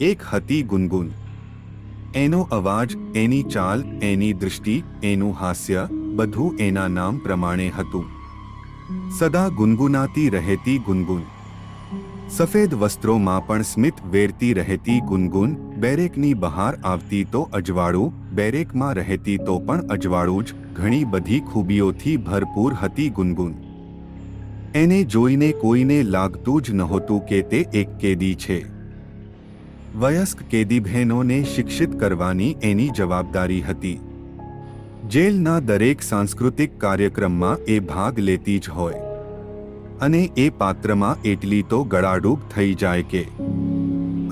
એક હતી ગુનગુન. એનો અવાજ, એની ચાલ, એની દૃષ્ટિ, એનું હાસ્ય, બધું એના નામ પ્રમાણે હતું. સદા ગુનગુનાતી રહેતી ગુનગુન. સફેદ વસ્ત્રોમાં પણ સ્મિત વેરતી રહેતી ગુનગુન, બેરેકની બહાર આવતી તો અજવાળું, બેરેકમાં રહેતી તો પણ અજવાળું જ, ઘણી બધી ખૂબીઓથી ભરપૂર હતી ગુનગુન. એને જોઈને કોઈને લાગતું જ નહોતું કે તે એક કેદી છે. વયસ્ક કેદી બહેનોને શિક્ષિત કરવાની એની જવાબદારી હતી. જેલના દરેક સાંસ્કૃતિક કાર્યક્રમમાં એ ભાગ લેતી જ હોય. અને એ પાત્રમાં એટલી તો ગળાડૂબ થઈ જાય કે.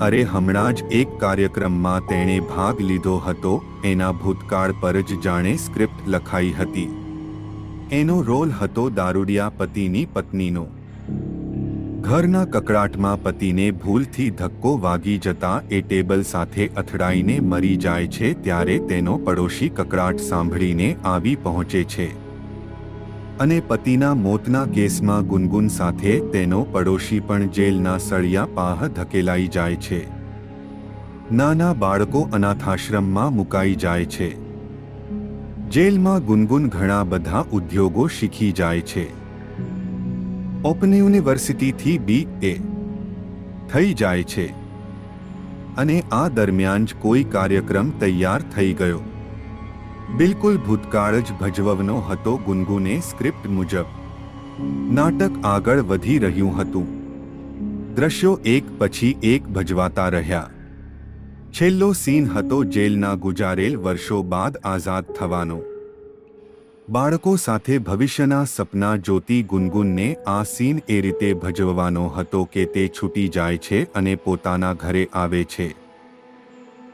અરે હમણાં જ એક કાર્યક્રમમાં તેણે ભાગ લીધો હતો, એના ભૂતકાળ પર જ જાણે સ્ક્રિપ્ટ લખાઈ હતી. એનો રોલ હતો દારૂડિયા પતિની પત્નીનો. ઘરના કકડાટમાં પતિને ભૂલથી ધક્કો વાગી જતા એ ટેબલ સાથે અથડાઈને મરી જાય છે ત્યારે તેનો પડોશી કકડાટ સાંભળીને આવી પહોંચે છે. અને પતિના મોતના કેસમાં ગુનગુન સાથે તેનો પડોશી પણ જેલના સળિયા પાહ ધકેલાઈ જાય છે. નાના બાળકો અનાથાશ્રમમાં મુકાઈ જાય છે. જેલમાં ગુનગુન ઘણા બધા ઉદ્યોગો શીખી જાય છે. ઓપન યુનિવર્સિટીથી બી એ થઈ જાય છે. અને આ દરમિયાન જ કોઈ કાર્યક્રમ તૈયાર થઈ ગયો. બિલકુલ ભૂતકાળ જ ભજવવાનો હતો ગુનગુને સ્ક્રિપ્ટ મુજબ. નાટક આગળ વધી રહ્યું હતું. દ્રશ્યો એક પછી એક ભજવાતા રહ્યા. છેલ્લો સીન હતો જેલના ગુજારેલ વર્ષો બાદ આઝાદ થવાનો. બાળકો સાથે ભવિષ્યના સપના જોતી ગુનગુનને આ સીન એ રીતે ભજવવાનો હતો કે તે છૂટી જાય છે અને પોતાના ઘરે આવે છે.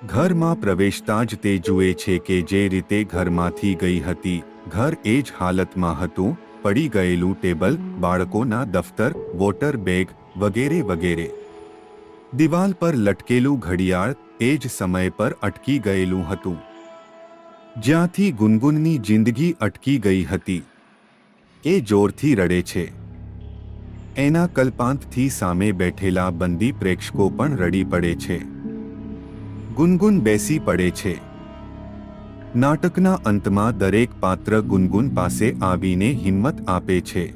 ઘરમાં પ્રવેશતા જ તે જુએ છે કે જે રીતે ઘરમાંથી ગઈ હતી, ઘર એ જ હાલતમાં હતું, પડી ગયેલું ટેબલ, બાળકોના દફતર, વોટર બેગ, વગેરે વગેરે. દિવાલ પર લટકેલું ઘડિયાળ, એ જ સમય પર અટકી ગયેલું હતું. જ્યાંથી ગુનગુનની જિંદગી અટકી ગઈ હતી. એ જોરથી રડે છે. એના કલ્પાંતથી સામે બેઠેલા બંદી પ્રેક્ષકો પણ રડી પડે છે. ગુનગુન બેસી પડે છે. નાટકના અંતમાં દરેક પાત્ર ગુનગુન પાસે આવીને હિંમત આપે છે.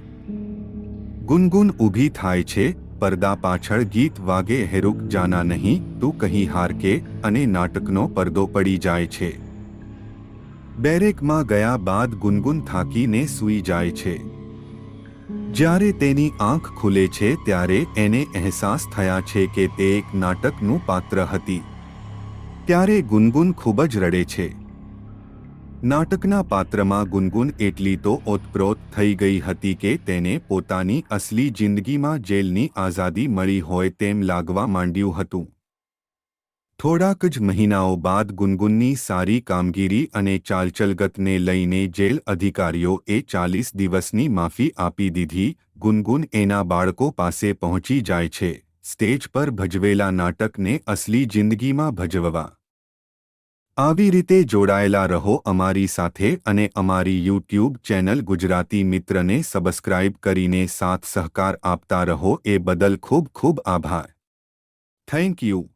ગુનગુન ઊભી થાય છે પડદા પાછળ ગીત વાગે હેરુક જાના નહીં, તું કહી હાર કે, અને નાટકનો પડદો પડી જાય છે. બેરેકમાં ગયા બાદ ગુનગુન થાકીને સૂઈ જાય છે. જ્યારે તેની આંખ ખુલે છે ત્યારે એને અહેસાસ થયા છે કે તે એક નાટકનું પાત્ર હતી. ત્યારે ગુનગુન ખૂબ જ રડે છે. નાટકના પાત્રમાં ગુનગુન એટલી તો ઓતપ્રોત થઈ ગઈ હતી કે તેને પોતાની અસલી જિંદગીમાં જેલની આઝાદી મળી હોય તેમ લાગવા માંડ્યું હતું. થોડાક જ મહિનાઓ બાદ ગુનગુનની સારી કામગીરી અને ચાલચલગતને લઈને જેલ અધિકારીઓએ ચાલીસ દિવસની માફી આપી દીધી. ગુનગુન એના બાળકો પાસે પહોંચી જાય છે. સ્ટેજ પર ભજવેલા નાટકને અસલી જિંદગીમાં ભજવવા. આવી રીતે જોડાયેલા રહો અમારી સાથે અને અમારી યુટ્યુબ ચેનલ ગુજરાતી મિત્રને સબસ્ક્રાઇબ કરીને સાથ સહકાર આપતા રહો. એ બદલ ખૂબ ખૂબ આભાર. Thank you.